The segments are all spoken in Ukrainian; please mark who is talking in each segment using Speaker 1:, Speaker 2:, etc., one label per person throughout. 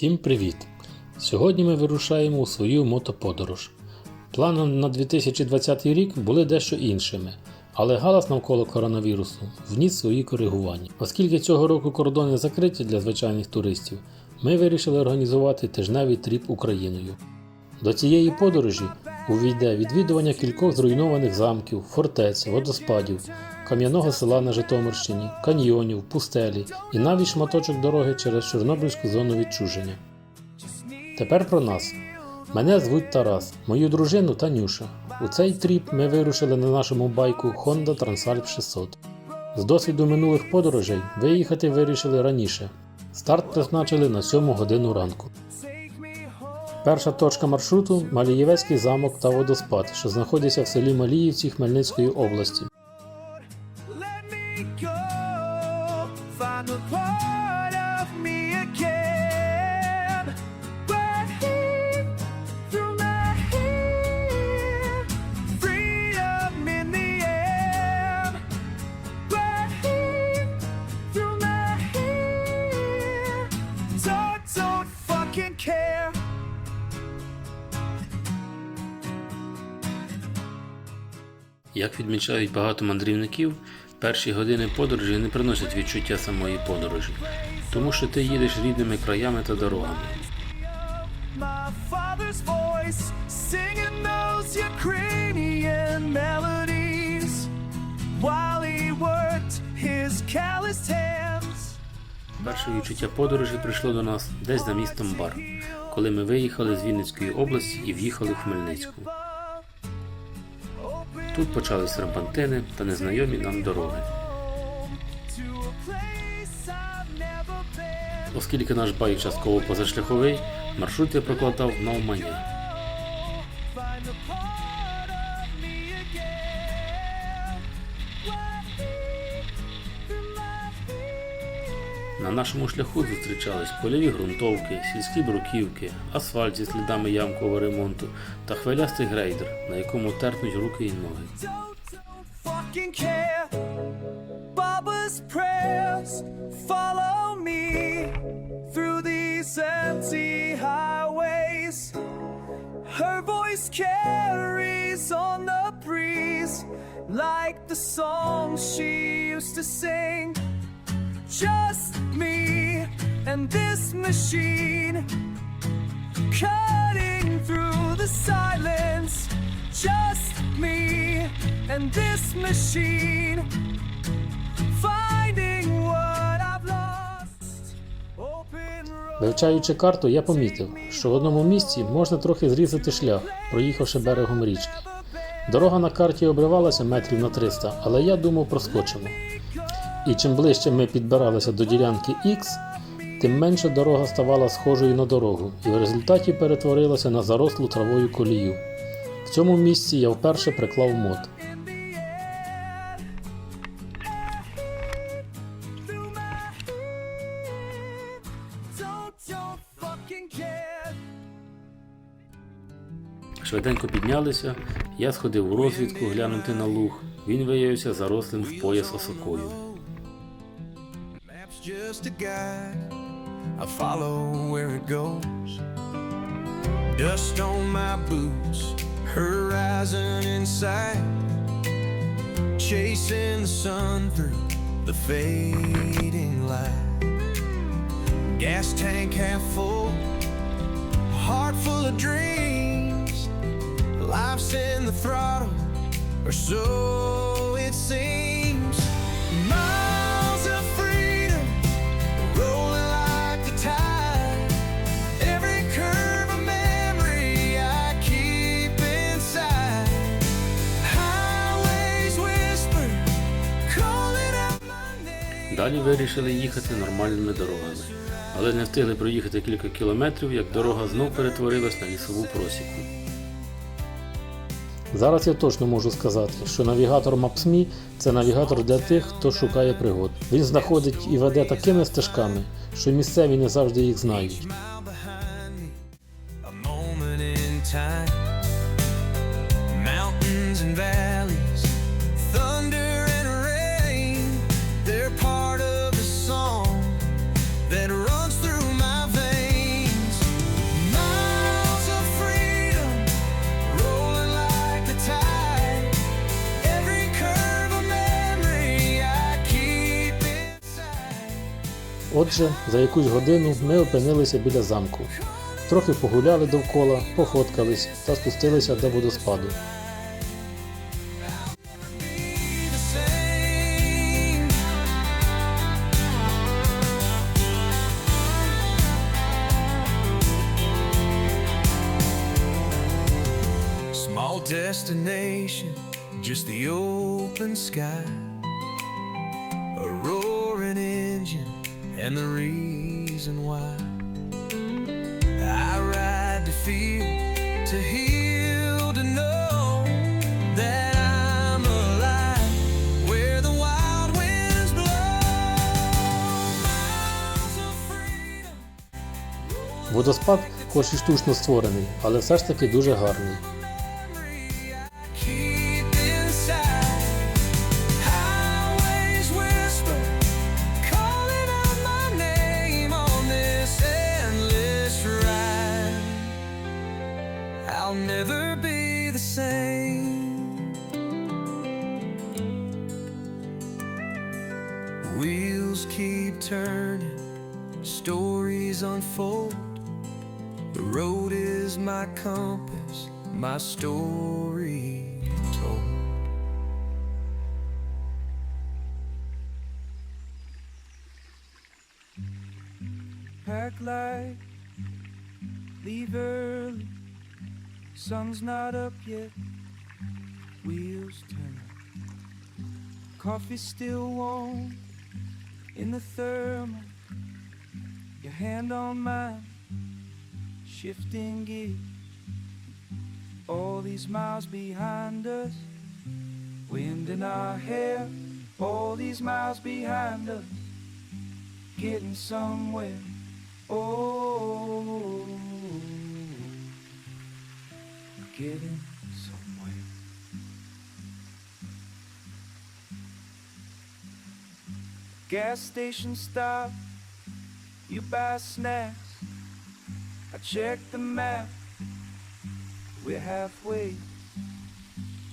Speaker 1: Всім привіт! Сьогодні ми вирушаємо у свою мотоподорож. Плани на 2020 рік були дещо іншими, але галас навколо коронавірусу вніс свої коригування. Оскільки цього року кордони закриті для звичайних туристів, ми вирішили організувати тижневий тріп Україною. До цієї подорожі увійде відвідування кількох зруйнованих замків, фортець, водоспадів, кам'яного села на Житомирщині, каньйонів, пустелі і навіть шматочок дороги через Чорнобильську зону відчуження. Тепер про нас. Мене звуть Тарас, мою дружину Танюша. У цей тріп ми вирушили на нашому байку Honda Transalp 600. З досвіду минулих подорожей виїхати вирішили раніше. Старт призначили на 7 годину ранку. Перша точка маршруту Малієвецький замок та водоспад, що знаходяться в селі Маліївці Хмельницької області. Як відмічають багато мандрівників, перші години подорожі не приносять відчуття самої подорожі, тому що ти їдеш рідними краями та дорогами. Перше відчуття подорожі прийшло до нас десь за містом Бар, коли ми виїхали з Вінницької області і в'їхали в Хмельницьку. Тут почались рампантини та незнайомі нам дороги. Оскільки наш байк частково позашляховий, маршрут я прокладав на На нашому шляху зустрічались польові ґрунтовки, сільські бруківки, асфальт зі слідами ямкового ремонту та хвилястий грейдер, на якому терпнуть руки і ноги.
Speaker 2: Her voice carries on the breeze like the songs she used to sing. Just me and this machine cutting through the silence. Just me and this machine finding what I've lost. Open.
Speaker 1: Вивчаючи карту, я помітив, що в одному місці можна трохи зрізати шлях, проїхавши берегом річки. Дорога на карті обривалася метрів на 300, але я думав проскочимо. І чим ближче ми підбиралися до ділянки X, тим менше дорога ставала схожою на дорогу і в результаті перетворилася на зарослу травою колію. В цьому місці я вперше приклав мод. Швиденько піднялися, я сходив у розвідку глянути на луг. Він виявився зарослим в пояс осокою.
Speaker 3: Just a guide. I follow where it goes. Dust on my boots, horizon in sight. Chasing the sun through the fading light. Gas tank half full, heart full of dreams. Life's in the throttle, or so it seems.
Speaker 1: Далі вирішили їхати нормальними дорогами, але не встигли проїхати кілька кілометрів, як дорога знов перетворилась на лісову просіку. Зараз я точно можу сказати, що навігатор Maps.me – це навігатор для тих, хто шукає пригод. Він знаходить і веде такими стежками, що місцеві не завжди їх знають. Отже, за якусь годину ми опинилися біля замку. Трохи погуляли довкола, пофоткались та спустилися до водоспаду.
Speaker 3: destination, just the open sky, wild winds blow. Miles of freedom.
Speaker 1: Водоспад, і штучно створений, але все ж таки дуже гарний.
Speaker 3: Unfold. The road is my compass, my story told.
Speaker 2: Pack light, leave early. Sun's not up yet, wheels turn. Coffee still warm in the thermal. Your hand on mine, shifting gears. All these miles behind us, wind in our hair. All these miles behind us, getting somewhere. Oh, getting somewhere. Gas station stop, you buy snacks. I check the map, we're halfway.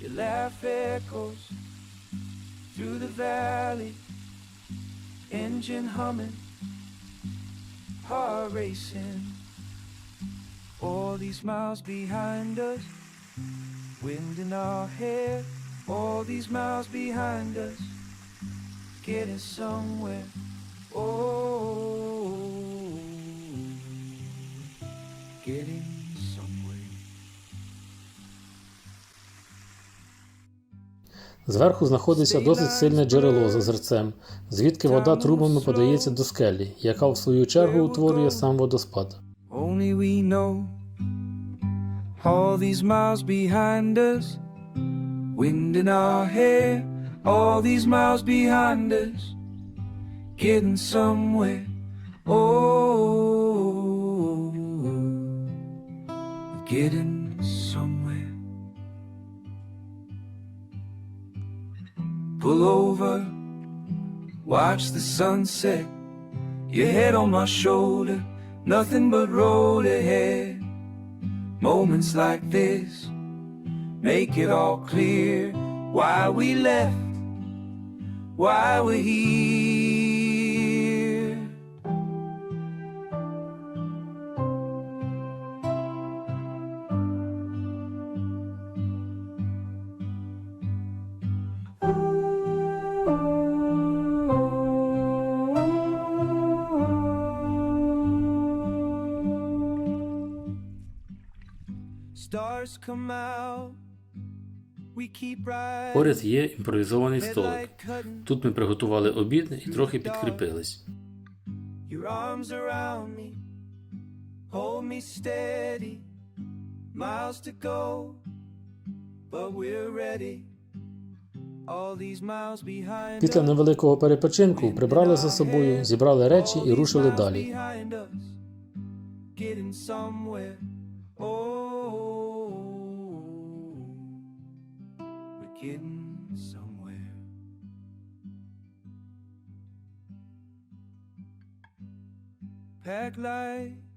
Speaker 2: Your laugh echoes through the valley, engine humming heart racing. All these miles behind us, wind in our hair. All these miles behind us, getting somewhere. Oh, getting somewhere.
Speaker 1: Зверху знаходиться досить сильне джерело з озерцем, звідки вода трубами подається до скелі, яка в свою чергу утворює сам водоспад.
Speaker 2: Only we know all these miles behind us, wind in our hair. All these miles behind us, getting somewhere. Oh, getting somewhere. Pull over, watch the sunset. Your head on my shoulder, nothing but road ahead. Moments like this make it all clear why we left, why we're here.
Speaker 1: Поряд є імпровізований столик. Тут ми приготували обід і трохи підкріпились. Після невеликого перепочинку прибрали за собою, зібрали речі і рушили далі.
Speaker 2: Getting somewhere. Pack light.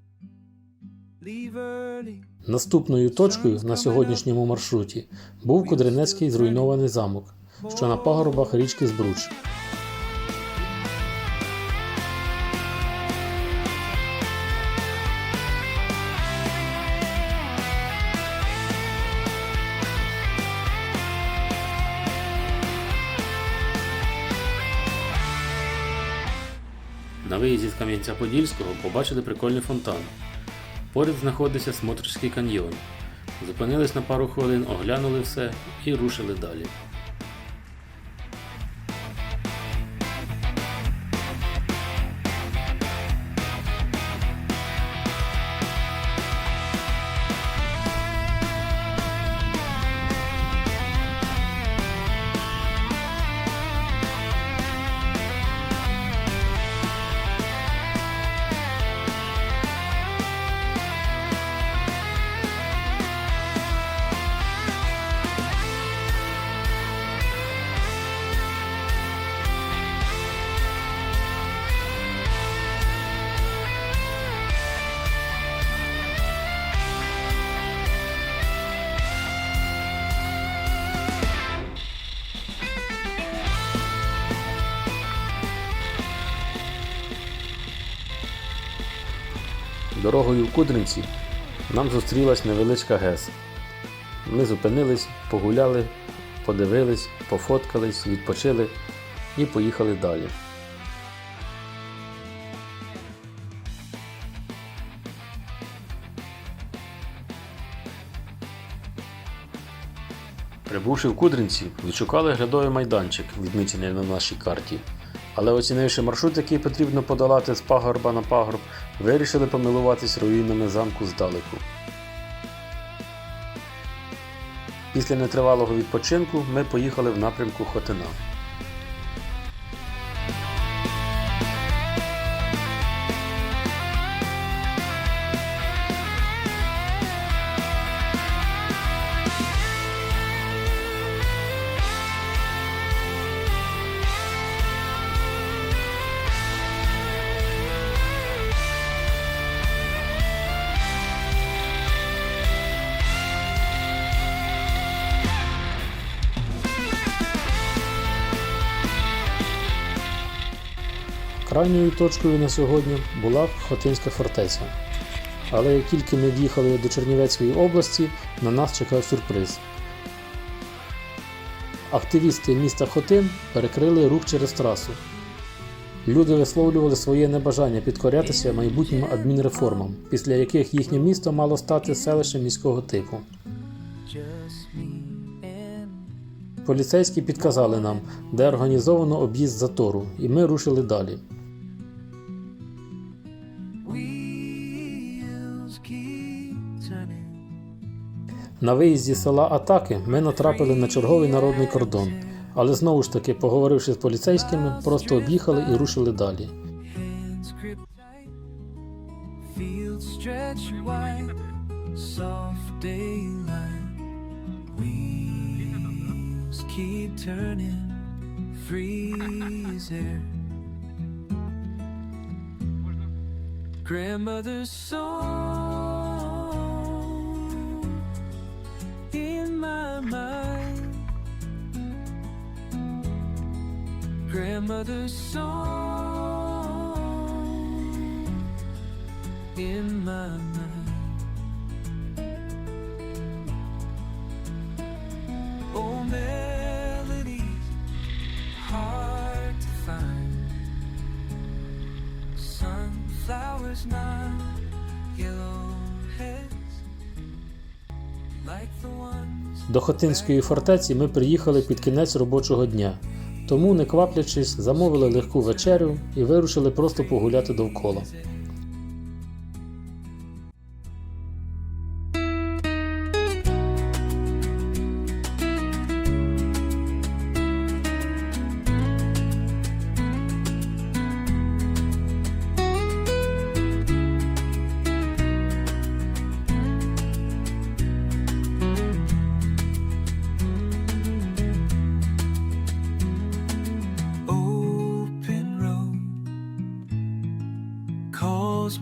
Speaker 1: Наступною точкою на сьогоднішньому маршруті був Кудринецький зруйнований замок, що на пагорбах річки Збруч. Кам'янця-Подільського побачили прикольний фонтан. Поряд знаходиться Смотричський каньйон. Зупинились на пару хвилин, оглянули все і рушили далі. Дорогою в Кудринці нам зустрілась невеличка ГЕС. Ми зупинились, погуляли, подивились, пофоткались, відпочили і поїхали далі. Прибувши в Кудринці, відшукали глядовий майданчик, відмічений на нашій карті. Але оцінивши маршрут, який потрібно подолати з пагорба на пагорб, вирішили помилуватись руїнами замку здалеку. Після нетривалого відпочинку ми поїхали в напрямку Хотина. Крайньою точкою на сьогодні була Хотинська фортеця. Але як тільки ми в'їхали до Чернівецької області, на нас чекав сюрприз. Активісти міста Хотин перекрили рух через трасу. Люди висловлювали своє небажання підкорятися майбутнім адмінреформам, після яких їхнє місто мало стати селищем міського типу. Поліцейські підказали нам, де організовано об'їзд затору, і ми рушили далі. На виїзді села Атаки ми натрапили на черговий народний кордон, але знову ж таки, поговоривши з поліцейськими, просто об'їхали і рушили далі.
Speaker 2: Grandmother's song Grandmother's song in my mind. Oh, melodies hard to find. Sunflowers not yellow heads like the ones.
Speaker 1: До Хотинської фортеці ми приїхали під кінець робочого дня, тому, не кваплячись, замовили легку вечерю і вирушили просто погуляти довкола.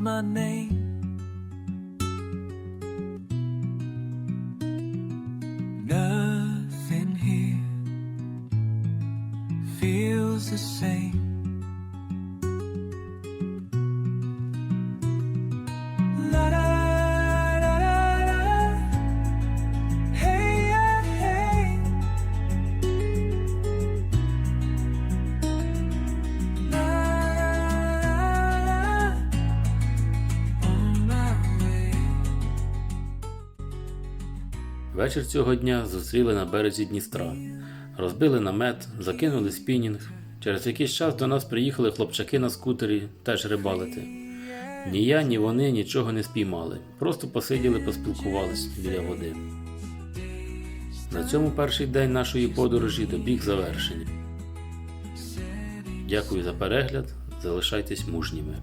Speaker 2: My name.
Speaker 1: Вечір цього дня зустріли на березі Дністра. Розбили намет, закинули спінінг. Через якийсь час до нас приїхали хлопчаки на скутері теж рибалити. Ні я, ні вони нічого не спіймали, просто посиділи, поспілкувались біля води. На цьому перший день нашої подорожі добіг завершення. Дякую за перегляд, залишайтесь мужніми.